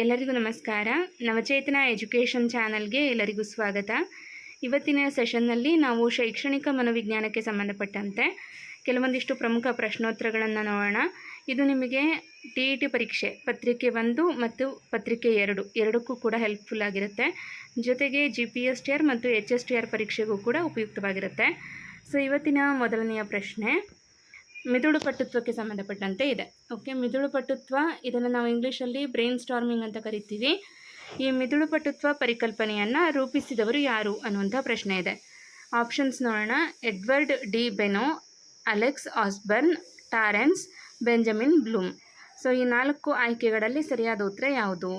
ಎಲ್ಲರಿಗೂ ನಮಸ್ಕಾರ. ನವಚೇತನ ಎಜುಕೇಷನ್ ಚಾನಲ್ಗೆ ಎಲ್ಲರಿಗೂ ಸ್ವಾಗತ. ಇವತ್ತಿನ ಸೆಷನ್ನಲ್ಲಿ ನಾವು ಶೈಕ್ಷಣಿಕ ಮನೋವಿಜ್ಞಾನಕ್ಕೆ ಸಂಬಂಧಪಟ್ಟಂತೆ ಕೆಲವೊಂದಿಷ್ಟು ಪ್ರಮುಖ ಪ್ರಶ್ನೋತ್ತರಗಳನ್ನು ನೋಡೋಣ. ಇದು ನಿಮಗೆ ಟಿ ಇ ಟಿ ಪರೀಕ್ಷೆ, ಪತ್ರಿಕೆ ಒಂದು ಮತ್ತು ಪತ್ರಿಕೆ ಎರಡು, ಎರಡಕ್ಕೂ ಕೂಡ ಹೆಲ್ಪ್ಫುಲ್ ಆಗಿರುತ್ತೆ. ಜೊತೆಗೆ G P S T R ಮತ್ತು ಎಚ್ ಎಸ್ ಟಿ ಆರ್ ಪರೀಕ್ಷೆಗೂ ಕೂಡ ಉಪಯುಕ್ತವಾಗಿರುತ್ತೆ. ಸೊ ಇವತ್ತಿನ ಮೊದಲನೆಯ ಪ್ರಶ್ನೆ ಮಿದುಳು ಪಟುತ್ವಕ್ಕೆ ಸಂಬಂಧಪಟ್ಟಂತೆ ಇದೆ. ಓಕೆ ಮಿದುಳು ಪಟುತ್ವ ಇದನ್ನು ನಾವು ಇಂಗ್ಲೀಷಲ್ಲಿ ಬ್ರೈನ್ ಸ್ಟಾರ್ಮಿಂಗ್ ಅಂತ ಕರಿತೀವಿ. ಈ ಮಿದುಳು ಪಟುತ್ವ ಪರಿಕಲ್ಪನೆಯನ್ನು ರೂಪಿಸಿದವರು ಯಾರು ಅನ್ನುವಂಥ ಪ್ರಶ್ನೆ ಇದೆ. ಆಪ್ಷನ್ಸ್ ನೋಡೋಣ. Edward De Bono, Alex Osborn, Torrance, Benjamin Bloom. So ಈ ನಾಲ್ಕು ಆಯ್ಕೆಗಳಲ್ಲಿ ಸರಿಯಾದ ಉತ್ತರ ಯಾವುದು?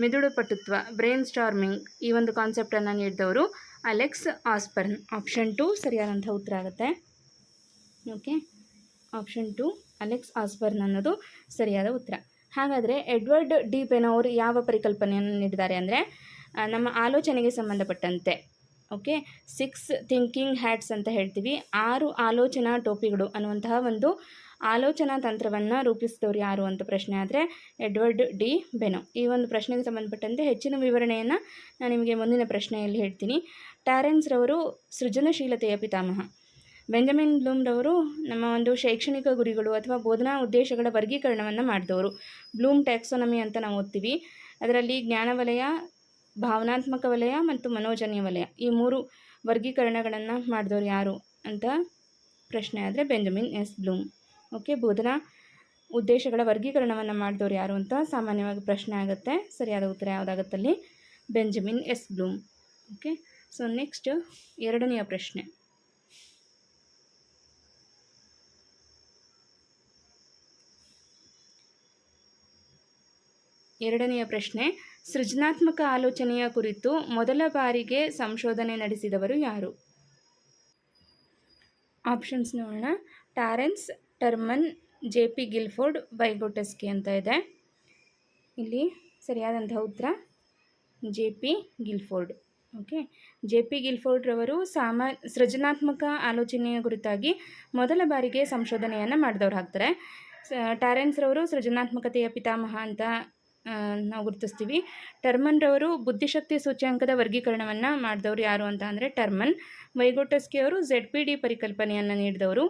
ಮಿದುಳು ಪಟುತ್ವ ಬ್ರೈನ್ ಸ್ಟಾರ್ಮಿಂಗ್ ಈ ಒಂದು ಕಾನ್ಸೆಪ್ಟನ್ನು ನೀಡಿದವರು ಅಲೆಕ್ಸ್ ಆಸ್ಬರ್ನ್. ಆಪ್ಷನ್ ಟು ಸರಿಯಾದಂಥ ಉತ್ತರ ಆಗುತ್ತೆ. Okay option two Alex Osborn ಅನ್ನೋದು ಸರಿಯಾದ ಉತ್ತರ. ಹಾಗಾದರೆ ಎಡ್ವರ್ಡ್ ಡಿ ಪೆನ್ ಅವರು ಯಾವ ಪರಿಕಲ್ಪನೆಯನ್ನು ನೀಡಿದ್ದಾರೆ ಅಂದರೆ ನಮ್ಮ ಆಲೋಚನೆಗೆ ಸಂಬಂಧಪಟ್ಟಂತೆ, ಓಕೆ, ಸಿಕ್ಸ್ ಥಿಂಕಿಂಗ್ ಹ್ಯಾಟ್ಸ್ ಅಂತ ಹೇಳ್ತೀವಿ. ಆರು ಆಲೋಚನಾ ಟೋಪಿಗಳು ಅನ್ನುವಂತಹ ಒಂದು ಆಲೋಚನಾ ತಂತ್ರವನ್ನು ರೂಪಿಸಿದವರು ಯಾರು ಅಂತ ಪ್ರಶ್ನೆ ಆದರೆ ಎಡ್ವರ್ಡ್ ಡಿ ಬೆನೋ. ಈ ಒಂದು ಪ್ರಶ್ನೆಗೆ ಸಂಬಂಧಪಟ್ಟಂತೆ ಹೆಚ್ಚಿನ ವಿವರಣೆಯನ್ನು ನಾನು ನಿಮಗೆ ಮುಂದಿನ ಪ್ರಶ್ನೆಯಲ್ಲಿ ಹೇಳ್ತೀನಿ. ಟ್ಯಾರೆನ್ಸ್ರವರು ಸೃಜನಶೀಲತೆಯ ಪಿತಾಮಹ. ಬೆಂಜಮಿನ್ ಬ್ಲೂಮ್ರವರು ನಮ್ಮ ಒಂದು ಶೈಕ್ಷಣಿಕ ಗುರಿಗಳು ಅಥವಾ ಬೋಧನಾ ಉದ್ದೇಶಗಳ ವರ್ಗೀಕರಣವನ್ನು ಮಾಡಿದವರು. ಬ್ಲೂಮ್ ಟ್ಯಾಕ್ಸೋನಮಿ ಅಂತ ನಾವು ಓದ್ತೀವಿ. ಅದರಲ್ಲಿ ಜ್ಞಾನ ವಲಯ, ಭಾವನಾತ್ಮಕ ವಲಯ ಮತ್ತು ಮನೋಜನ್ಯ ವಲಯ. ಈ ಮೂರು ವರ್ಗೀಕರಣಗಳನ್ನು ಮಾಡಿದವರು ಯಾರು ಅಂತ ಪ್ರಶ್ನೆ ಆದರೆ ಬೆಂಜಮಿನ್ ಎಸ್. ಬ್ಲೂಮ್. ಓಕೆ, ಬೋಧನಾ ಉದ್ದೇಶಗಳ ವರ್ಗೀಕರಣವನ್ನು ಮಾಡಿದವರು ಯಾರು ಅಂತ ಸಾಮಾನ್ಯವಾಗಿ ಪ್ರಶ್ನೆ ಆಗುತ್ತೆ. ಸರಿಯಾದ ಉತ್ತರ ಯಾವುದಾಗುತ್ತಲ್ಲಿ? Benjamin S. Bloom. Okay, so next ಎರಡನೆಯ ಪ್ರಶ್ನೆ. ಎರಡನೆಯ ಪ್ರಶ್ನೆ, ಸೃಜನಾತ್ಮಕ ಆಲೋಚನೆಯ ಕುರಿತು ಮೊದಲ ಬಾರಿಗೆ ಸಂಶೋಧನೆ ನಡೆಸಿದವರು ಯಾರು? ಆಪ್ಷನ್ಸ್ ನೋಡೋಣ. Torrance, Terman, J P Guilford Vygotsky ಅಂತ ಇದೆ. ಇಲ್ಲಿ ಸರಿಯಾದಂಥ ಉತ್ತರ, J P Guilford. Okay. J P ಗಿಲ್ಫೋರ್ಡ್ರವರು ಸಾಮಾ, ಸೃಜನಾತ್ಮಕ ಆಲೋಚನೆಯ ಕುರಿತಾಗಿ ಮೊದಲ ಬಾರಿಗೆ ಸಂಶೋಧನೆಯನ್ನು ಮಾಡಿದವ್ರು ಹಾಕ್ತಾರೆ ಟಾರೆನ್ಸ್ರವರು ಸೃಜನಾತ್ಮಕತೆಯ ಪಿತಾಮಹ ಅಂತ ನಾವು ಗುರುತಿಸ್ತೀವಿ. ಟರ್ಮನ್ರವರು ಬುದ್ಧಿಶಕ್ತಿ ಸೂಚ್ಯಾಂಕದ ವರ್ಗೀಕರಣವನ್ನು ಮಾಡಿದವರು ಯಾರು ಅಂತ ಅಂದರೆ ಟರ್ಮನ್. ಅವರು ಝೆಡ್ ಪಿ ಡಿ ಪರಿಕಲ್ಪನೆಯನ್ನು ನೀಡಿದವರು.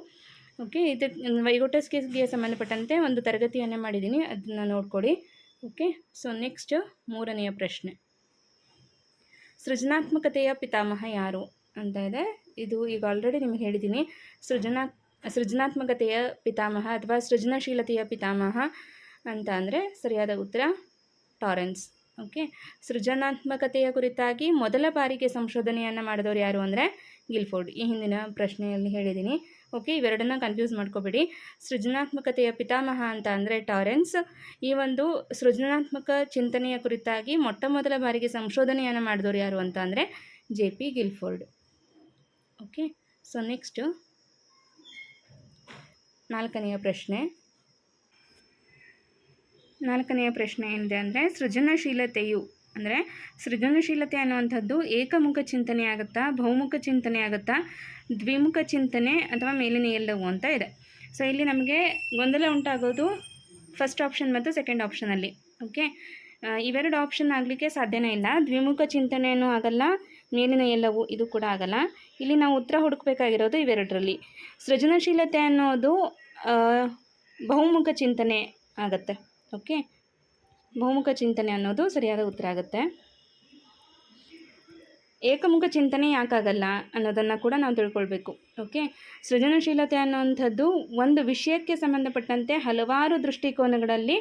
ಓಕೆ, ಇದು ವೈಗೋಟಸ್ಕಿಗೆ ಸಂಬಂಧಪಟ್ಟಂತೆ ಒಂದು ತರಗತಿಯನ್ನೇ ಮಾಡಿದ್ದೀನಿ ಅದನ್ನು ನೋಡ್ಕೊಳ್ಳಿ ಓಕೆ, ಸೊ ನೆಕ್ಸ್ಟ್ ಮೂರನೆಯ ಪ್ರಶ್ನೆ. ಸೃಜನಾತ್ಮಕತೆಯ ಪಿತಾಮಹ ಯಾರು ಅಂತ ಇದೆ. ಇದು ಈಗ ಆಲ್ರೆಡಿ ನಿಮಗೆ ಹೇಳಿದ್ದೀನಿ ಸೃಜನಾ, ಸೃಜನಾತ್ಮಕತೆಯ ಪಿತಾಮಹ ಅಥವಾ ಸೃಜನಶೀಲತೆಯ ಪಿತಾಮಹ ಅಂತ ಅಂದರೆ ಸರಿಯಾದ ಉತ್ತರ, ಟಾರೆನ್ಸ್. ಓಕೆ? ಸೃಜನಾತ್ಮಕತೆಯ ಕುರಿತಾಗಿ ಮೊದಲ ಬಾರಿಗೆ ಸಂಶೋಧನೆಯನ್ನು ಮಾಡಿದವರು ಯಾರು ಅಂದರೆ ಗಿಲ್ಫೋರ್ಡ್. ಈ ಹಿಂದಿನ ಪ್ರಶ್ನೆಯಲ್ಲಿ ಹೇಳಿದ್ದೀನಿ ಓಕೆ? ಇವೆರಡನ್ನ ಕನ್ಫ್ಯೂಸ್ ಮಾಡ್ಕೋಬೇಡಿ. ಸೃಜನಾತ್ಮಕತೆಯ ಪಿತಾಮಹ ಅಂತ ಅಂದರೆ ಟಾರೆನ್ಸ್. ಈ ಒಂದು ಸೃಜನಾತ್ಮಕ ಚಿಂತನೆಯ ಕುರಿತಾಗಿ ಮೊಟ್ಟ ಮೊದಲ ಬಾರಿಗೆ ಸಂಶೋಧನೆಯನ್ನು ಮಾಡಿದವರು ಯಾರು ಅಂತ ಅಂದರೆ J P Guilford. Okay? So next ನಾಲ್ಕನೆಯ ಪ್ರಶ್ನೆ. ನಾಲ್ಕನೆಯ ಪ್ರಶ್ನೆ ಏನಿದೆ ಅಂದರೆ, ಸೃಜನಶೀಲತೆಯು, ಅಂದರೆ ಸೃಜನಶೀಲತೆ ಅನ್ನುವಂಥದ್ದು ಏಕಮುಖ ಚಿಂತನೆ ಆಗುತ್ತಾ, ಬಹುಮುಖ ಚಿಂತನೆ ಆಗುತ್ತಾ, ದ್ವಿಮುಖ ಚಿಂತನೆ ಅಥವಾ ಮೇಲಿನ ಎಲ್ಲವು ಅಂತ ಇದೆ. ಸೊ ಇಲ್ಲಿ ನಮಗೆ ಗೊಂದಲ ಉಂಟಾಗೋದು ಫಸ್ಟ್ ಆಪ್ಷನ್ ಮತ್ತು ಸೆಕೆಂಡ್ ಆಪ್ಷನಲ್ಲಿ ಓಕೆ ಇವೆರಡು ಆಪ್ಷನ್ ಆಗಲಿಕ್ಕೆ ಸಾಧ್ಯನೇ ಇಲ್ಲ. ದ್ವಿಮುಖ ಚಿಂತನೆಯೂ ಆಗಲ್ಲ, ಮೇಲಿನ ಎಲ್ಲವು ಇದು ಕೂಡ ಆಗಲ್ಲ. ಇಲ್ಲಿ ನಾವು ಉತ್ತರ ಹುಡುಕಬೇಕಾಗಿರೋದು ಇವೆರಡರಲ್ಲಿ. ಸೃಜನಶೀಲತೆ ಅನ್ನೋದು ಬಹುಮುಖ ಚಿಂತನೆ ಆಗುತ್ತೆ. ಓಕೆ? ಬಹುಮುಖ ಚಿಂತನೆ ಅನ್ನೋದು ಸರಿಯಾದ ಉತ್ತರ ಆಗುತ್ತೆ. ಏಕಮುಖ ಚಿಂತನೆ ಯಾಕಾಗಲ್ಲ ಅನ್ನೋದನ್ನು ಕೂಡ ನಾವು ತಿಳ್ಕೊಳ್ಬೇಕು, ಓಕೆ? ಸೃಜನಶೀಲತೆ ಅನ್ನುವಂಥದ್ದು ಒಂದು ವಿಷಯಕ್ಕೆ ಸಂಬಂಧಪಟ್ಟಂತೆ ಹಲವಾರು ದೃಷ್ಟಿಕೋನಗಳಲ್ಲಿ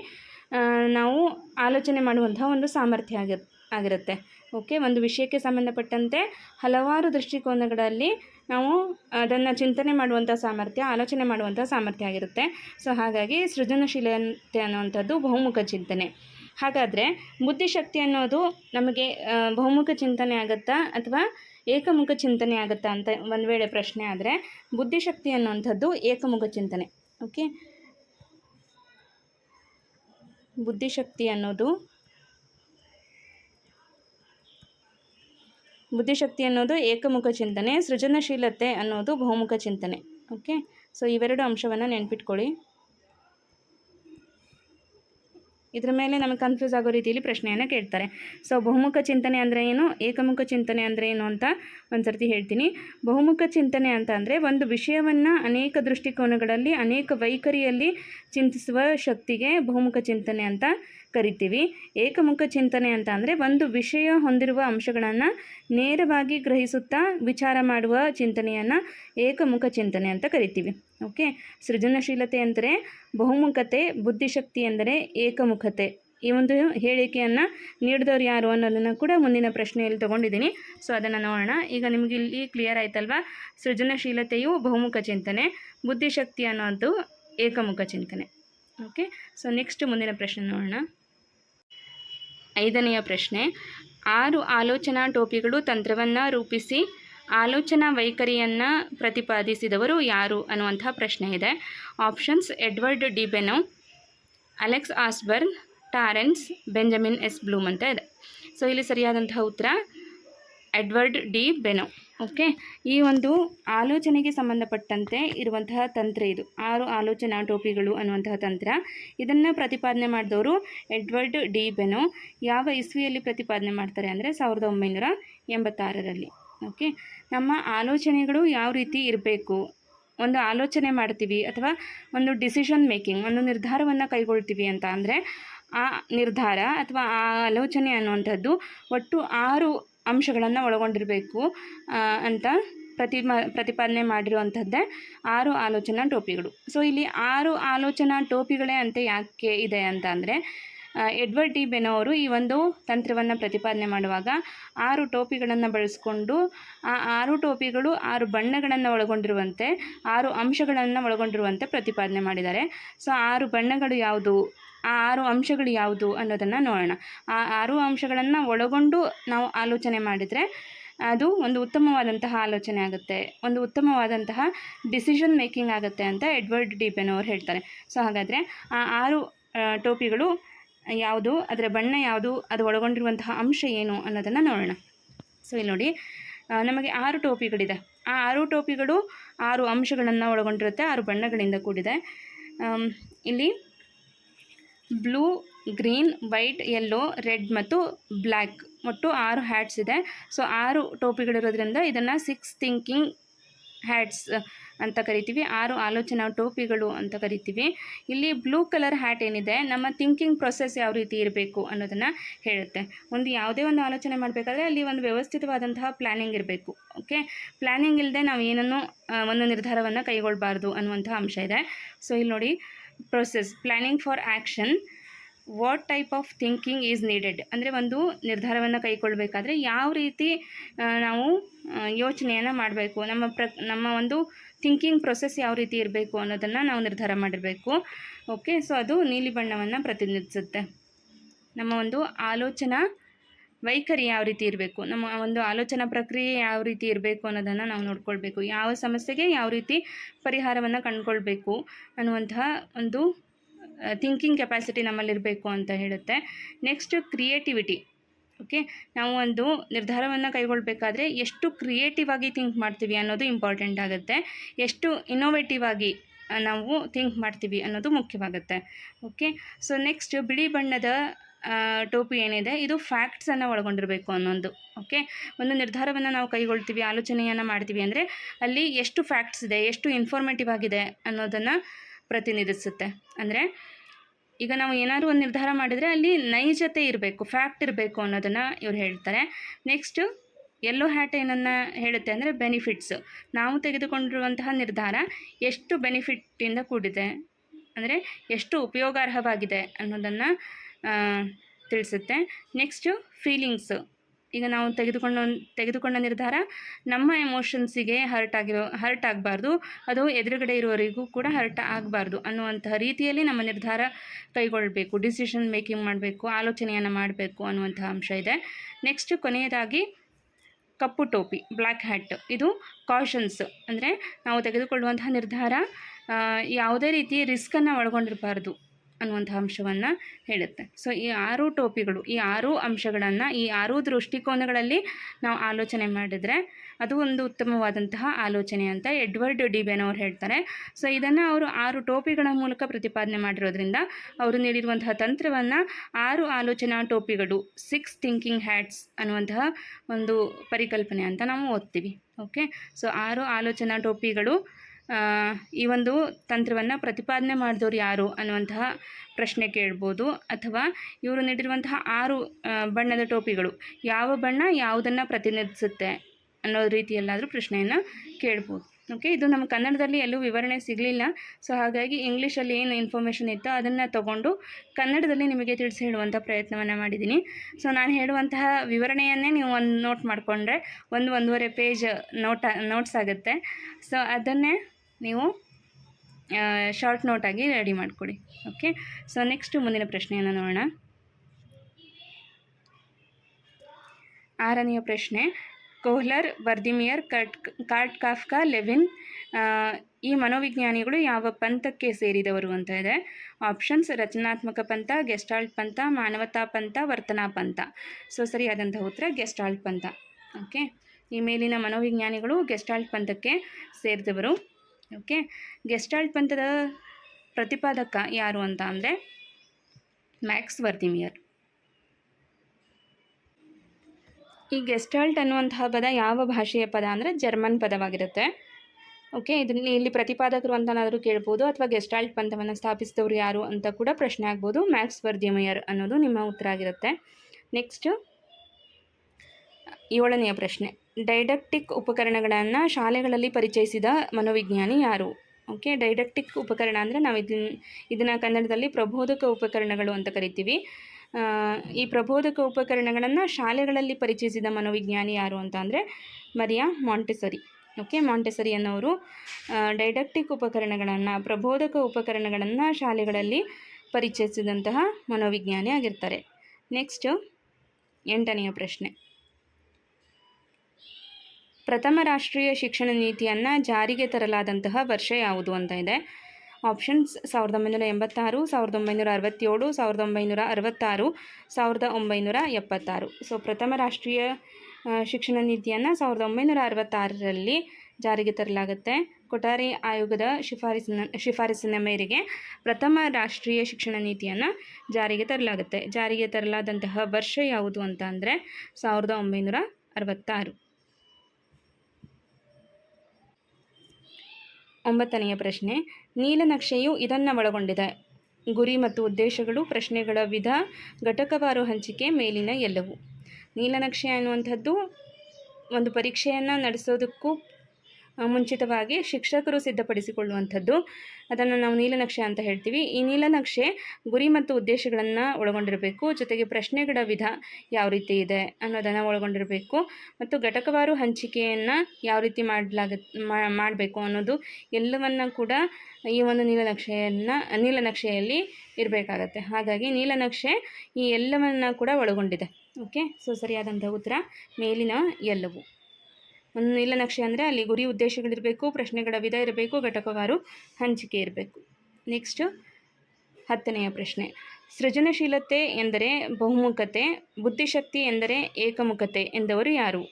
ನಾವು ಆಲೋಚನೆ ಮಾಡುವಂಥ ಒಂದು ಸಾಮರ್ಥ್ಯ ಆಗಿರ್ ಆಗಿರುತ್ತೆ, ಓಕೆ? ಒಂದು ವಿಷಯಕ್ಕೆ ಸಂಬಂಧಪಟ್ಟಂತೆ ಹಲವಾರು ದೃಷ್ಟಿಕೋನಗಳಲ್ಲಿ ನಾವು ಅದನ್ನು ಚಿಂತನೆ ಮಾಡುವಂಥ ಸಾಮರ್ಥ್ಯ, ಆಲೋಚನೆ ಮಾಡುವಂಥ ಸಾಮರ್ಥ್ಯ ಆಗಿರುತ್ತೆ. ಸೊ, ಹಾಗಾಗಿ ಸೃಜನಶೀಲತೆ ಅನ್ನುವಂಥದ್ದು ಬಹುಮುಖ ಚಿಂತನೆ. ಹಾಗಾದರೆ ಬುದ್ಧಿಶಕ್ತಿ ಅನ್ನೋದು ನಮಗೆ ಬಹುಮುಖ ಚಿಂತನೆ ಆಗುತ್ತಾ ಅಥವಾ ಏಕಮುಖ ಚಿಂತನೆ ಆಗುತ್ತಾ ಅಂತ ಒಂದು ವೇಳೆ ಪ್ರಶ್ನೆ ಆದರೆ ಬುದ್ಧಿಶಕ್ತಿ ಅನ್ನುವಂಥದ್ದು ಏಕಮುಖ ಚಿಂತನೆ. ಓಕೆ? ಬುದ್ಧಿಶಕ್ತಿ ಅನ್ನೋದು ಬುದ್ಧಿಶಕ್ತಿ ಅನ್ನೋದು ಏಕಮುಖ ಚಿಂತನೆ, ಸೃಜನಶೀಲತೆ ಅನ್ನೋದು ಬಹುಮುಖ ಚಿಂತನೆ. ಓಕೆ? ಸೊ ಇವೆರಡು ಅಂಶವನ್ನು ನೆನ್ಪಿಟ್ಕೊಳ್ಳಿ. ಇದರ ಮೇಲೆ ನಮಗೆ ಕನ್ಫ್ಯೂಸ್ ಆಗೋ ರೀತಿಯಲ್ಲಿ ಪ್ರಶ್ನೆಯನ್ನು ಕೇಳ್ತಾರೆ. ಸೊ ಬಹುಮುಖ ಚಿಂತನೆ ಅಂದರೆ ಏನು? ಏಕಮುಖ ಚಿಂತನೆ ಅಂದರೆ ಏನು ಅಂತ ಒಂದು ಸರ್ತಿ ಹೇಳ್ತೀನಿ. ಬಹುಮುಖ ಚಿಂತನೆ ಅಂತ ಅಂದರೆ ಒಂದು ವಿಷಯವನ್ನು ಅನೇಕ ದೃಷ್ಟಿಕೋನಗಳಲ್ಲಿ, ಅನೇಕ ವೈಖರಿಯಲ್ಲಿ ಚಿಂತಿಸುವ ಶಕ್ತಿಗೆ ಬಹುಮುಖ ಚಿಂತನೆ ಅಂತ ಕರಿತೀವಿ. ಏಕಮುಖ ಚಿಂತನೆ ಅಂತ ಅಂದರೆ ಒಂದು ವಿಷಯ ಹೊಂದಿರುವ ಅಂಶಗಳನ್ನು ನೇರವಾಗಿ ಗ್ರಹಿಸುತ್ತಾ ವಿಚಾರ ಮಾಡುವ ಚಿಂತನೆಯನ್ನು ಏಕಮುಖ ಚಿಂತನೆ ಅಂತ ಕರಿತೀವಿ. ಓಕೆ? ಸೃಜನಶೀಲತೆ ಅಂದರೆ ಬಹುಮುಖತೆ, ಬುದ್ಧಿಶಕ್ತಿ ಎಂದರೆ ಏಕಮುಖತೆ. ಈ ಒಂದು ಹೇಳಿಕೆಯನ್ನು ನೀಡಿದವರು ಯಾರು ಅನ್ನೋದನ್ನು ಕೂಡ ಮುಂದಿನ ಪ್ರಶ್ನೆಯಲ್ಲಿ ತೊಗೊಂಡಿದ್ದೀನಿ. ಸೊ ಅದನ್ನು ನೋಡೋಣ. ಈಗ ನಿಮಗೆ ಇಲ್ಲಿ ಕ್ಲಿಯರ್ ಆಯ್ತಲ್ವಾ? ಸೃಜನಶೀಲತೆಯು ಬಹುಮುಖ ಚಿಂತನೆ, ಬುದ್ಧಿಶಕ್ತಿ ಅನ್ನೋದು ಏಕಮುಖ ಚಿಂತನೆ. ಓಕೆ? ಸೊ ನೆಕ್ಸ್ಟ್ ಮುಂದಿನ ಪ್ರಶ್ನೆ ನೋಡೋಣ. ಐದನೆಯ ಪ್ರಶ್ನೆ, ಆರು ಆಲೋಚನಾ ಟೋಪಿಗಳು ತಂತ್ರವನ್ನು ರೂಪಿಸಿ ಆಲೋಚನಾ ವೈಖರಿಯನ್ನು ಪ್ರತಿಪಾದಿಸಿದವರು ಯಾರು ಅನ್ನುವಂಥ ಪ್ರಶ್ನೆ ಇದೆ. Options, Edward De Bono, Alex Osborn, Torrance Benjamin S Bloom ಅಂತ ಇದೆ. ಸೊ, ಇಲ್ಲಿ ಸರಿಯಾದಂತಹ ಉತ್ತರ, ಎಡ್ವರ್ಡ್ ಡಿ ಬೆನೋ. ಓಕೆ? ಈ ಒಂದು ಆಲೋಚನೆಗೆ ಸಂಬಂಧಪಟ್ಟಂತೆ ಇರುವಂತಹ ತಂತ್ರ ಇದು. ಆರು ಆಲೋಚನಾ ಟೋಪಿಗಳು ಅನ್ನುವಂತಹ ತಂತ್ರ. ಇದನ್ನು ಪ್ರತಿಪಾದನೆ ಮಾಡಿದವರು ಎಡ್ವರ್ಡ್ ಡಿ ಬೆನೋ. ಯಾವ ಇಸ್ವಿಯಲ್ಲಿ ಪ್ರತಿಪಾದನೆ ಮಾಡ್ತಾರೆ ಅಂದರೆ ಸಾವಿರದ ಒಂಬೈನೂರ ಎಂಬತ್ತಾರರಲ್ಲಿ. ಓಕೆ? ನಮ್ಮ ಆಲೋಚನೆಗಳು ಯಾವ ರೀತಿ ಇರಬೇಕು? ಒಂದು ಆಲೋಚನೆ ಮಾಡ್ತೀವಿ ಅಥವಾ ಒಂದು ಡಿಸಿಷನ್ ಮೇಕಿಂಗ್ ಒಂದು ನಿರ್ಧಾರವನ್ನು ಕೈಗೊಳ್ತೀವಿ ಅಂತ ಅಂದರೆ ಆ ನಿರ್ಧಾರ ಅಥವಾ ಆ ಆಲೋಚನೆ ಅನ್ನುವಂಥದ್ದು ಒಟ್ಟು ಆರು ಅಂಶಗಳನ್ನು ಒಳಗೊಂಡಿರಬೇಕು ಅಂತ ಪ್ರತಿಮಾ, ಪ್ರತಿಪಾದನೆ ಮಾಡಿರುವಂಥದ್ದೇ ಆರು ಆಲೋಚನಾ ಟೋಪಿಗಳು. ಸೊ ಇಲ್ಲಿ ಆರು ಆಲೋಚನಾ ಟೋಪಿಗಳೇ ಅಂತ ಯಾಕೆ ಇದೆ ಅಂತ ಅಂದರೆ ಎಡ್ವರ್ಡ್ ಡಿ ಬೆನೋ ಅವರು ಈ ಒಂದು ತಂತ್ರವನ್ನು ಪ್ರತಿಪಾದನೆ ಮಾಡುವಾಗ ಆರು ಟೋಪಿಗಳನ್ನು ಬಳಸಿಕೊಂಡು, ಆ ಆರು ಟೋಪಿಗಳು ಆರು ಬಣ್ಣಗಳನ್ನು ಒಳಗೊಂಡಿರುವಂತೆ, ಆರು ಅಂಶಗಳನ್ನು ಒಳಗೊಂಡಿರುವಂತೆ ಪ್ರತಿಪಾದನೆ ಮಾಡಿದ್ದಾರೆ. ಸೊ ಆರು ಬಣ್ಣಗಳು ಯಾವುದು? ಆ ಆರು ಅಂಶಗಳು ಯಾವುದು ಅನ್ನೋದನ್ನು ನೋಡೋಣ. ಆ ಆರು ಅಂಶಗಳನ್ನು ಒಳಗೊಂಡು ನಾವು ಆಲೋಚನೆ ಮಾಡಿದರೆ ಅದು ಒಂದು ಉತ್ತಮವಾದಂತಹ ಆಲೋಚನೆ ಆಗುತ್ತೆ. ಒಂದು ಉತ್ತಮವಾದಂತಹ ಡಿಸಿಷನ್ ಮೇಕಿಂಗ್ ಆಗುತ್ತೆ ಅಂತ ಎಡ್ವರ್ಡ್ ಡಿ ಬೆನ್ ಅವರು ಹೇಳ್ತಾರೆ. ಸೊ ಹಾಗಾದರೆ ಆ ಆರು ಟೋಪಿಗಳು ಯಾವುದು, ಅದರ ಬಣ್ಣ ಯಾವುದು, ಅದು ಒಳಗೊಂಡಿರುವಂತಹ ಅಂಶ ಏನು ಅನ್ನೋದನ್ನು ನೋಡೋಣ. ಸೊ ಇಲ್ಲಿ ನೋಡಿ ನಮಗೆ ಆರು ಟೋಪಿಗಳಿದೆ. ಆ ಆರು ಟೋಪಿಗಳು ಆರು ಅಂಶಗಳನ್ನು ಒಳಗೊಂಡಿರುತ್ತೆ, ಆರು ಬಣ್ಣಗಳಿಂದ ಕೂಡಿದೆ. ಇಲ್ಲಿ blue, green, white yellow red ಮತ್ತು ಬ್ಲ್ಯಾಕ್. ಒಟ್ಟು ಆರು ಹ್ಯಾಟ್ಸ್ ಇದೆ. ಸೊ, ಆರು ಟೋಪಿಗಳಿರೋದ್ರಿಂದ ಇದನ್ನು ಸಿಕ್ಸ್ ಥಿಂಕಿಂಗ್ ಹ್ಯಾಟ್ಸ್ ಅಂತ ಕರಿತೀವಿ. ಆರು ಆಲೋಚನಾ ಟೋಪಿಗಳು ಅಂತ ಕರಿತೀವಿ. ಇಲ್ಲಿ ಬ್ಲೂ ಕಲರ್ ಹ್ಯಾಟ್ ಏನಿದೆ, ನಮ್ಮ ಥಿಂಕಿಂಗ್ ಪ್ರೊಸೆಸ್ ಯಾವ ರೀತಿ ಇರಬೇಕು ಅನ್ನೋದನ್ನು ಹೇಳುತ್ತೆ. ಒಂದು ಯಾವುದೇ ಒಂದು ಆಲೋಚನೆ ಮಾಡಬೇಕಾದ್ರೆ ಅಲ್ಲಿ ಒಂದು ವ್ಯವಸ್ಥಿತವಾದಂತಹ ಪ್ಲ್ಯಾನಿಂಗ್ ಇರಬೇಕು ಓಕೆ ಪ್ಲ್ಯಾನಿಂಗ್ ಇಲ್ಲದೆ ನಾವು ಏನನ್ನು ಒಂದು ನಿರ್ಧಾರವನ್ನು ಕೈಗೊಳ್ಳಬಾರ್ದು ಅನ್ನುವಂಥ ಅಂಶ ಇದೆ. ಸೊ ಇಲ್ಲಿ ನೋಡಿ process planning for action what type of thinking is needed ಅಂದರೆ ಒಂದು ನಿರ್ಧಾರವನ್ನು ಕೈಗೊಳ್ಳಬೇಕಾದ್ರೆ ಯಾವ ರೀತಿ ನಾವು ಯೋಚನೆಯನ್ನು ಮಾಡಬೇಕು, ನಮ್ಮ ಪ್ರ ನಮ್ಮ ಒಂದು ಥಿಂಕಿಂಗ್ ಪ್ರೊಸೆಸ್ ಯಾವ ರೀತಿ ಇರಬೇಕು ಅನ್ನೋದನ್ನು ನಾವು ನಿರ್ಧಾರ ಮಾಡಿರಬೇಕು. ಓಕೆ ಸೊ ಅದು ನೀಲಿ ಬಣ್ಣವನ್ನು ಪ್ರತಿನಿಧಿಸುತ್ತೆ. ನಮ್ಮ ಒಂದು ಆಲೋಚನಾ ವೈಖರಿ ಯಾವ ರೀತಿ ಇರಬೇಕು? ನಮ್ಮ ಒಂದು ಆಲೋಚನಾ ಪ್ರಕ್ರಿಯೆ ಯಾವ ರೀತಿ ಇರಬೇಕು ಅನ್ನೋದನ್ನು ನಾವು ನೋಡ್ಕೊಳ್ಬೇಕು. ಯಾವ ಸಮಸ್ಯೆಗೆ ಯಾವ ರೀತಿ ಪರಿಹಾರವನ್ನು ಕಂಡುಕೊಳ್ಬೇಕು ಅನ್ನುವಂತಹ ಒಂದು ಥಿಂಕಿಂಗ್ ಕೆಪಾಸಿಟಿ ನಮ್ಮಲ್ಲಿರಬೇಕು ಅಂತ ಹೇಳುತ್ತೆ. ನೆಕ್ಸ್ಟ್ ಕ್ರಿಯೇಟಿವಿಟಿ ಓಕೆ ನಾವು ಒಂದು ನಿರ್ಧಾರವನ್ನು ಕೈಗೊಳ್ಳಬೇಕಾದ್ರೆ ಎಷ್ಟು ಕ್ರಿಯೇಟಿವ್ ಆಗಿ ಥಿಂಕ್ ಮಾಡ್ತೀವಿ ಅನ್ನೋದು ಇಂಪಾರ್ಟೆಂಟ್ ಆಗುತ್ತೆ. ಎಷ್ಟು ಇನ್ನೋವೇಟಿವ್ ಆಗಿ ನಾವು ಥಿಂಕ್ ಮಾಡ್ತೀವಿ ಅನ್ನೋದು ಮುಖ್ಯವಾಗುತ್ತೆ. ಓಕೆ ಸೊ ನೆಕ್ಸ್ಟ್ ಬಿಳಿ ಬಣ್ಣದ ಟೋಪಿ ಏನಿದೆ, ಇದು ಫ್ಯಾಕ್ಟ್ಸನ್ನು ಒಳಗೊಂಡಿರಬೇಕು ಅನ್ನೋದು ಓಕೆ ಒಂದು ನಿರ್ಧಾರವನ್ನು ನಾವು ಕೈಗೊಳ್ತೀವಿ, ಆಲೋಚನೆಯನ್ನು ಮಾಡ್ತೀವಿ ಅಂದರೆ ಅಲ್ಲಿ ಎಷ್ಟು ಫ್ಯಾಕ್ಟ್ಸ್ ಇದೆ, ಎಷ್ಟು ಇನ್ಫಾರ್ಮೇಟಿವ್ ಆಗಿದೆ ಅನ್ನೋದನ್ನು ಪ್ರತಿನಿಧಿಸುತ್ತೆ. ಅಂದರೆ ಈಗ ನಾವು ಏನಾದರೂ ಒಂದು ನಿರ್ಧಾರ ಮಾಡಿದರೆ ಅಲ್ಲಿ ನೈಜತೆ ಇರಬೇಕು ಫ್ಯಾಕ್ಟ್ ಇರಬೇಕು ಅನ್ನೋದನ್ನು ಇವ್ರು ಹೇಳ್ತಾರೆ. ನೆಕ್ಸ್ಟು ಎಲ್ಲೋ ಹ್ಯಾಟ್ ಏನನ್ನು ಹೇಳುತ್ತೆ ಅಂದರೆ ಬೆನಿಫಿಟ್ಸು ನಾವು ತೆಗೆದುಕೊಂಡಿರುವಂತಹ ನಿರ್ಧಾರ ಎಷ್ಟು ಬೆನಿಫಿಟ್ಟಿಂದ ಕೂಡಿದೆ, ಅಂದರೆ ಎಷ್ಟು ಉಪಯೋಗಾರ್ಹವಾಗಿದೆ ಅನ್ನೋದನ್ನು ತಿಳಿಸುತ್ತೆ. ನೆಕ್ಸ್ಟು ಫೀಲಿಂಗ್ಸು ಈಗ ನಾವು ತೆಗೆದುಕೊಂಡ ತೆಗೆದುಕೊಂಡ ನಿರ್ಧಾರ ನಮ್ಮ ಎಮೋಷನ್ಸಿಗೆ ಹರ್ಟ್ ಆಗಿರೋ ಹರ್ಟ್ ಆಗಬಾರ್ದು. ಅದು ಎದುರುಗಡೆ ಇರುವವರಿಗೂ ಕೂಡ ಹರ್ಟ್ ಆಗಬಾರ್ದು ಅನ್ನುವಂತಹ ರೀತಿಯಲ್ಲಿ ನಮ್ಮ ನಿರ್ಧಾರ ಕೈಗೊಳ್ಳಬೇಕು. ಡಿಸಿಷನ್ ಮೇಕಿಂಗ್ ಮಾಡಬೇಕು, ಆಲೋಚನೆಯನ್ನು ಮಾಡಬೇಕು ಅನ್ನುವಂತಹ ಅಂಶ ಇದೆ. ನೆಕ್ಸ್ಟ್ ಕೊನೆಯದಾಗಿ ಕಪ್ಪು ಟೋಪಿ ಬ್ಲ್ಯಾಕ್ ಹ್ಯಾಟ್ ಇದು ಕಾಷನ್ಸ್ ಅಂದರೆ ನಾವು ತೆಗೆದುಕೊಳ್ಳುವಂತಹ ನಿರ್ಧಾರ ಯಾವುದೇ ರೀತಿ ರಿಸ್ಕನ್ನು ಒಳಗೊಂಡಿರಬಾರ್ದು. ಅನ್ನುವಂಥ ಅಂಶವನ್ನು ಹೇಳುತ್ತೆ. ಸೊ ಈ ಆರು ಟೋಪಿಗಳು, ಈ ಆರು ಅಂಶಗಳನ್ನು, ಈ ಆರು ದೃಷ್ಟಿಕೋನಗಳಲ್ಲಿ ನಾವು ಆಲೋಚನೆ ಮಾಡಿದರೆ ಅದು ಒಂದು ಉತ್ತಮವಾದಂತಹ ಆಲೋಚನೆ ಅಂತ ಎಡ್ವರ್ಡ್ ಡಿಬೆನ್ ಅವ್ರು ಹೇಳ್ತಾರೆ. ಸೊ ಇದನ್ನು ಅವರು ಆರು ಟೋಪಿಗಳ ಮೂಲಕ ಪ್ರತಿಪಾದನೆ ಮಾಡಿರೋದ್ರಿಂದ ಅವರು ನೀಡಿರುವಂತಹ ತಂತ್ರವನ್ನು ಆರು ಆಲೋಚನಾ ಟೋಪಿಗಳು ಸಿಕ್ಸ್ ಥಿಂಕಿಂಗ್ ಹ್ಯಾಟ್ಸ್ ಅನ್ನುವಂತಹ ಒಂದು ಪರಿಕಲ್ಪನೆ ಅಂತ ನಾವು ಓದ್ತೀವಿ. ಓಕೆ ಸೊ ಆರು ಆಲೋಚನಾ ಟೋಪಿಗಳು ಈ ಒಂದು ತಂತ್ರವನ್ನು ಪ್ರತಿಪಾದನೆ ಮಾಡಿದವರು ಯಾರು ಅನ್ನುವಂತಹ ಪ್ರಶ್ನೆ ಕೇಳ್ಬೋದು. ಅಥವಾ ಇವರು ನೀಡಿರುವಂತಹ ಆರು ಬಣ್ಣದ ಟೋಪಿಗಳು ಯಾವ ಬಣ್ಣ ಯಾವುದನ್ನು ಪ್ರತಿನಿಧಿಸುತ್ತೆ ಅನ್ನೋ ರೀತಿಯಲ್ಲಾದರೂ ಪ್ರಶ್ನೆಯನ್ನು ಕೇಳ್ಬೋದು. ಓಕೆ ಇದು ನಮ್ಮ ಕನ್ನಡದಲ್ಲಿ ಎಲ್ಲೂ ವಿವರಣೆ ಸಿಗಲಿಲ್ಲ. ಸೊ ಹಾಗಾಗಿ ಇಂಗ್ಲೀಷಲ್ಲಿ ಏನು ಇನ್ಫಾರ್ಮೇಷನ್ ಇತ್ತೋ ಅದನ್ನು ತಗೊಂಡು ಕನ್ನಡದಲ್ಲಿ ನಿಮಗೆ ತಿಳಿಸಿ ಹೇಳುವಂಥ ಪ್ರಯತ್ನವನ್ನು ಮಾಡಿದ್ದೀನಿ. ಸೊ ನಾನು ಹೇಳುವಂತಹ ವಿವರಣೆಯನ್ನೇ ನೀವು ಒಂದು ನೋಟ್ ಮಾಡಿಕೊಂಡ್ರೆ ಒಂದು ಒಂದೂವರೆ ಪೇಜ್ ನೋಟ ನೋಟ್ಸ್ ಆಗುತ್ತೆ. ಸೊ ಅದನ್ನೇ ನೀವು ಶಾರ್ಟ್ ನೋಟಾಗಿ ರೆಡಿ ಮಾಡಿಕೊಡಿ ಓಕೆ ಸೊ ನೆಕ್ಸ್ಟು ಮುಂದಿನ ಪ್ರಶ್ನೆಯನ್ನು ನೋಡೋಣ. ಆರನೆಯ ಪ್ರಶ್ನೆ, Kohler Wertheimer Kurt Kurt Koffka Lewin ಈ ಮನೋವಿಜ್ಞಾನಿಗಳು ಯಾವ ಪಂಥಕ್ಕೆ ಸೇರಿದವರು ಅಂತ ಇದೆ. ಆಪ್ಷನ್ಸ್, ರಚನಾತ್ಮಕ ಪಂಥ, ಗೆಸ್ಟಾಲ್ಟ್ ಪಂಥ, ಮಾನವತಾ ಪಂಥ, ವರ್ತನಾ ಪಂಥ. ಸೊ ಸರಿಯಾದಂತಹ ಉತ್ತರ, ಗೆಸ್ಟಾಲ್ಟ್ ಪಂಥ ಓಕೆ ಈ ಮೇಲಿನ ಮನೋವಿಜ್ಞಾನಿಗಳು ಗೆಸ್ಟಾಲ್ಟ್ ಪಂಥಕ್ಕೆ ಸೇರಿದವರು. ಓಕೆ ಗೆಸ್ಟಾಲ್ಟ್ ಪಂಥದ ಪ್ರತಿಪಾದಕ ಯಾರು ಅಂತ ಅಂದರೆ ಮ್ಯಾಕ್ಸ್ ವರ್ದಿಮಿಯರ್ ಈ ಗೆಸ್ಟಾಲ್ಟ್ ಅನ್ನುವಂತಹ ಪದ ಯಾವ ಭಾಷೆಯ ಪದ ಅಂದರೆ ಜರ್ಮನ್ ಪದವಾಗಿರುತ್ತೆ. ಓಕೆ ಇದನ್ನು ಇಲ್ಲಿ ಪ್ರತಿಪಾದಕರು ಅಂತನಾದರೂ ಕೇಳ್ಬೋದು ಅಥವಾ ಗೆಸ್ಟಾಲ್ಟ್ ಪಂಥವನ್ನು ಸ್ಥಾಪಿಸಿದವರು ಯಾರು ಅಂತ ಕೂಡ ಪ್ರಶ್ನೆ ಆಗ್ಬೋದು. ಮ್ಯಾಕ್ಸ್ ವರ್ದಿಮಿಯರ್ ಅನ್ನೋದು ನಿಮ್ಮ ಉತ್ತರ ಆಗಿರುತ್ತೆ. ನೆಕ್ಸ್ಟು ಏಳನೆಯ ಪ್ರಶ್ನೆ. ಡೈಡಕ್ಟಿಕ್ ಉಪಕರಣಗಳನ್ನು ಶಾಲೆಗಳಲ್ಲಿ ಪರಿಚಯಿಸಿದ ಮನೋವಿಜ್ಞಾನಿ ಯಾರು? ಓಕೆ, ಡೈಡಕ್ಟಿಕ್ ಉಪಕರಣ ಅಂದರೆ ನಾವು ಇದನ್ನ ಇದನ್ನು ಕನ್ನಡದಲ್ಲಿ ಪ್ರಬೋಧಕ ಉಪಕರಣಗಳು ಅಂತ ಕರಿತೀವಿ. ಈ ಪ್ರಬೋಧಕ ಉಪಕರಣಗಳನ್ನು ಶಾಲೆಗಳಲ್ಲಿ ಪರಿಚಯಿಸಿದ ಮನೋವಿಜ್ಞಾನಿ ಯಾರು ಅಂತ ಅಂದರೆ ಮರಿಯಾ ಮಾಂಟೆಸರಿ. ಓಕೆ, ಮಾಂಟೆಸರಿ ಅನ್ನೋರು ಡೈಡಕ್ಟಿಕ್ ಉಪಕರಣಗಳನ್ನು, ಪ್ರಬೋಧಕ ಉಪಕರಣಗಳನ್ನು ಶಾಲೆಗಳಲ್ಲಿ ಪರಿಚಯಿಸಿದಂತಹ ಮನೋವಿಜ್ಞಾನಿ ಆಗಿರ್ತಾರೆ. ನೆಕ್ಸ್ಟು ಎಂಟನೆಯ ಪ್ರಶ್ನೆ. ಪ್ರಥಮ ರಾಷ್ಟ್ರೀಯ ಶಿಕ್ಷಣ ನೀತಿಯನ್ನು ಜಾರಿಗೆ ತರಲಾದಂತಹ ವರ್ಷ ಯಾವುದು ಅಂತ ಇದೆ. ಆಪ್ಷನ್ಸ್ ಸಾವಿರದ ಒಂಬೈನೂರ ಎಂಬತ್ತಾರು, ಸಾವಿರದ ಒಂಬೈನೂರ ಅರವತ್ತೇಳು, ಸಾವಿರದ ಒಂಬೈನೂರ ಅರವತ್ತಾರು, ಸಾವಿರದ ಒಂಬೈನೂರ ಎಪ್ಪತ್ತಾರು. ಸೊ ಪ್ರಥಮ ರಾಷ್ಟ್ರೀಯ ಶಿಕ್ಷಣ ನೀತಿಯನ್ನು ಸಾವಿರದ ಒಂಬೈನೂರ ಅರವತ್ತಾರರಲ್ಲಿ ಜಾರಿಗೆ ತರಲಾಗುತ್ತೆ. ಕೊಠಾರಿ ಆಯೋಗದ ಶಿಫಾರಸಿನ ಶಿಫಾರಸಿನ ಮೇರೆಗೆ ಪ್ರಥಮ ರಾಷ್ಟ್ರೀಯ ಶಿಕ್ಷಣ ನೀತಿಯನ್ನು ಜಾರಿಗೆ ತರಲಾಗುತ್ತೆ. ಜಾರಿಗೆ ತರಲಾದಂತಹ ವರ್ಷ ಯಾವುದು ಅಂತ ಅಂದರೆ ಸಾವಿರದ ಒಂಬೈನೂರ ಅರವತ್ತಾರು. ಒಂಬತ್ತನೆಯ ಪ್ರಶ್ನೆ, ನೀಲನಕ್ಷೆಯು ಇದನ್ನು ಒಳಗೊಂಡಿದೆ. ಗುರಿ ಮತ್ತು ಉದ್ದೇಶಗಳು, ಪ್ರಶ್ನೆಗಳ ವಿಧ, ಘಟಕವಾರು ಹಂಚಿಕೆ, ಮೇಲಿನ ಎಲ್ಲವು. ನೀಲನಕ್ಷೆ ಅನ್ನುವಂಥದ್ದು ಒಂದು ಪರೀಕ್ಷೆಯನ್ನು ನಡೆಸೋದಕ್ಕೂ ಮುಂಚಿತವಾಗಿ ಶಿಕ್ಷಕರು ಸಿದ್ಧಪಡಿಸಿಕೊಳ್ಳುವಂಥದ್ದು. ಅದನ್ನು ನಾವು ನೀಲನಕ್ಷೆ ಅಂತ ಹೇಳ್ತೀವಿ. ಈ ನೀಲನಕ್ಷೆ ಗುರಿ ಮತ್ತು ಉದ್ದೇಶಗಳನ್ನು ಒಳಗೊಂಡಿರಬೇಕು. ಜೊತೆಗೆ ಪ್ರಶ್ನೆಗಳ ವಿಧ ಯಾವ ರೀತಿ ಇದೆ ಅನ್ನೋದನ್ನು ಒಳಗೊಂಡಿರಬೇಕು. ಮತ್ತು ಘಟಕವಾರು ಹಂಚಿಕೆಯನ್ನು ಯಾವ ರೀತಿ ಮಾಡಲಾಗ ಮಾಡಬೇಕು ಅನ್ನೋದು ಎಲ್ಲವನ್ನು ಕೂಡ ಈ ಒಂದು ನೀಲನಕ್ಷೆಯನ್ನು, ನೀಲನಕ್ಷೆಯಲ್ಲಿ ಇರಬೇಕಾಗತ್ತೆ. ಹಾಗಾಗಿ ನೀಲನಕ್ಷೆ ಈ ಎಲ್ಲವನ್ನು ಕೂಡ ಒಳಗೊಂಡಿದೆ. ಓಕೆ? ಸೊ, ಸರಿಯಾದಂಥ ಉತ್ತರ ಮೇಲಿನ ಎಲ್ಲವು. ನೀಲನಕ್ಷೆ ಅಂದರೆ ಅಲ್ಲಿ ಗುರಿ ಉದ್ದೇಶಗಳಿರಬೇಕು, ಪ್ರಶ್ನೆಗಳ ವಿಧ ಇರಬೇಕು, ಘಟಕವಾರು ಹಂಚಿಕೆ ಇರಬೇಕು. ನೆಕ್ಸ್ಟು ಹತ್ತನೆಯ ಪ್ರಶ್ನೆ. ಸೃಜನಶೀಲತೆ ಎಂದರೆ ಬಹುಮುಖತೆ, ಬುದ್ಧಿಶಕ್ತಿ ಎಂದರೆ ಏಕಮುಖತೆ ಎಂದವರು ಯಾರು?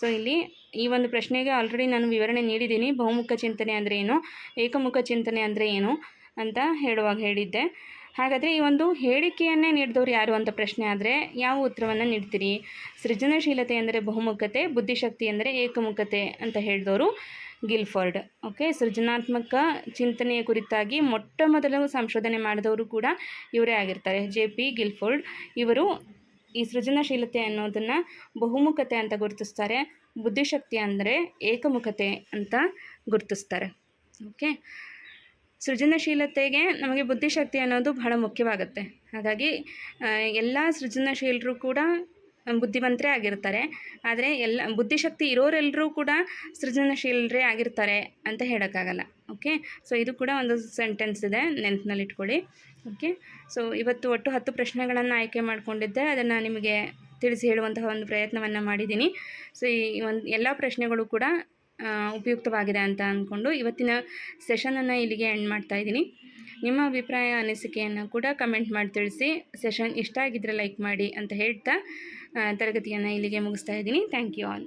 ಸೊ ಇಲ್ಲಿ ಈ ಒಂದು ಪ್ರಶ್ನೆಗೆ ಆಲ್ರೆಡಿ ನಾನು ವಿವರಣೆ ನೀಡಿದ್ದೀನಿ. ಬಹುಮುಖ ಚಿಂತನೆ ಅಂದರೆ ಏನು, ಏಕಮುಖ ಚಿಂತನೆ ಅಂದರೆ ಏನು ಅಂತ ಹೇಳುವಾಗ ಹೇಳಿದ್ದೆ. ಹಾಗಾದರೆ ಈ ಒಂದು ಹೇಳಿಕೆಯನ್ನೇ ನೀಡಿದವರು ಯಾರು ಅಂತ ಪ್ರಶ್ನೆ ಆದರೆ ಯಾವ ಉತ್ತರವನ್ನು ನೀಡ್ತೀರಿ? ಸೃಜನಶೀಲತೆ ಎಂದರೆ ಬಹುಮುಖತೆ ಬುದ್ಧಿಶಕ್ತಿ ಎಂದರೆ ಏಕಮುಖತೆ ಅಂತ ಹೇಳಿದವರು ಗಿಲ್ಫರ್ಡ್. ಓಕೆ, ಸೃಜನಾತ್ಮಕ ಚಿಂತನೆಯ ಕುರಿತಾಗಿ ಮೊಟ್ಟ ಮೊದಲು ಸಂಶೋಧನೆ ಮಾಡಿದವರು ಕೂಡ ಇವರೇ ಆಗಿರ್ತಾರೆ, ಜೆ ಪಿ ಗಿಲ್ಫರ್ಡ್. ಇವರು ಈ ಸೃಜನಶೀಲತೆ ಅನ್ನೋದನ್ನು ಬಹುಮುಖತೆ ಅಂತ ಗುರುತಿಸ್ತಾರೆ, ಬುದ್ಧಿಶಕ್ತಿ ಅಂದರೆ ಏಕಮುಖತೆ ಅಂತ ಗುರುತಿಸ್ತಾರೆ. ಓಕೆ ಸೃಜನಶೀಲತೆಗೆ ನಮಗೆ ಬುದ್ಧಿಶಕ್ತಿ ಅನ್ನೋದು ಬಹಳ ಮುಖ್ಯವಾಗುತ್ತೆ. ಹಾಗಾಗಿ ಎಲ್ಲ ಸೃಜನಶೀಲರು ಕೂಡ ಬುದ್ಧಿವಂತರೇ ಆಗಿರ್ತಾರೆ. ಆದರೆ ಎಲ್ಲ, ಬುದ್ಧಿಶಕ್ತಿ ಇರೋರೆಲ್ಲರೂ ಕೂಡ ಸೃಜನಶೀಲರೇ ಆಗಿರ್ತಾರೆ ಅಂತ ಹೇಳೋಕ್ಕಾಗಲ್ಲ. ಓಕೆ? ಸೊ, ಇದು ಕೂಡ ಒಂದು ಸೆಂಟೆನ್ಸ್ ಇದೆ, ನೆನಪಿನಲ್ಲಿಟ್ಕೊಳ್ಳಿ. ಓಕೆ? ಸೊ, ಇವತ್ತು ಒಟ್ಟು ಹತ್ತು ಪ್ರಶ್ನೆಗಳನ್ನು ಆಯ್ಕೆ ಮಾಡಿಕೊಂಡಿದ್ದೆ. ಅದನ್ನು ನಿಮಗೆ ತಿಳಿಸಿ ಹೇಳುವಂತಹ ಒಂದು ಪ್ರಯತ್ನವನ್ನು ಮಾಡಿದ್ದೀನಿ. ಸೊ, ಈ ಒಂದು, ಎಲ್ಲ ಪ್ರಶ್ನೆಗಳು ಕೂಡ ಉಪಯುಕ್ತವಾಗಿದೆ ಅಂತ ಅಂದ್ಕೊಂಡು ಇವತ್ತಿನ ಸೆಷನನ್ನು ಇಲ್ಲಿಗೆ ಎಂಡ್ ಮಾಡ್ತಾ ಇದ್ದೀನಿ. ನಿಮ್ಮ ಅಭಿಪ್ರಾಯ, ಅನಿಸಿಕೆಯನ್ನು ಕೂಡ ಕಮೆಂಟ್ ಮಾಡಿ ತಿಳಿಸಿ. ಸೆಷನ್ ಇಷ್ಟ ಆಗಿದ್ದರೆ ಲೈಕ್ ಮಾಡಿ ಅಂತ ಹೇಳ್ತಾ ತರಗತಿಯನ್ನು ಇಲ್ಲಿಗೆ ಮುಗಿಸ್ತಾ ಇದ್ದೀನಿ. Thank you all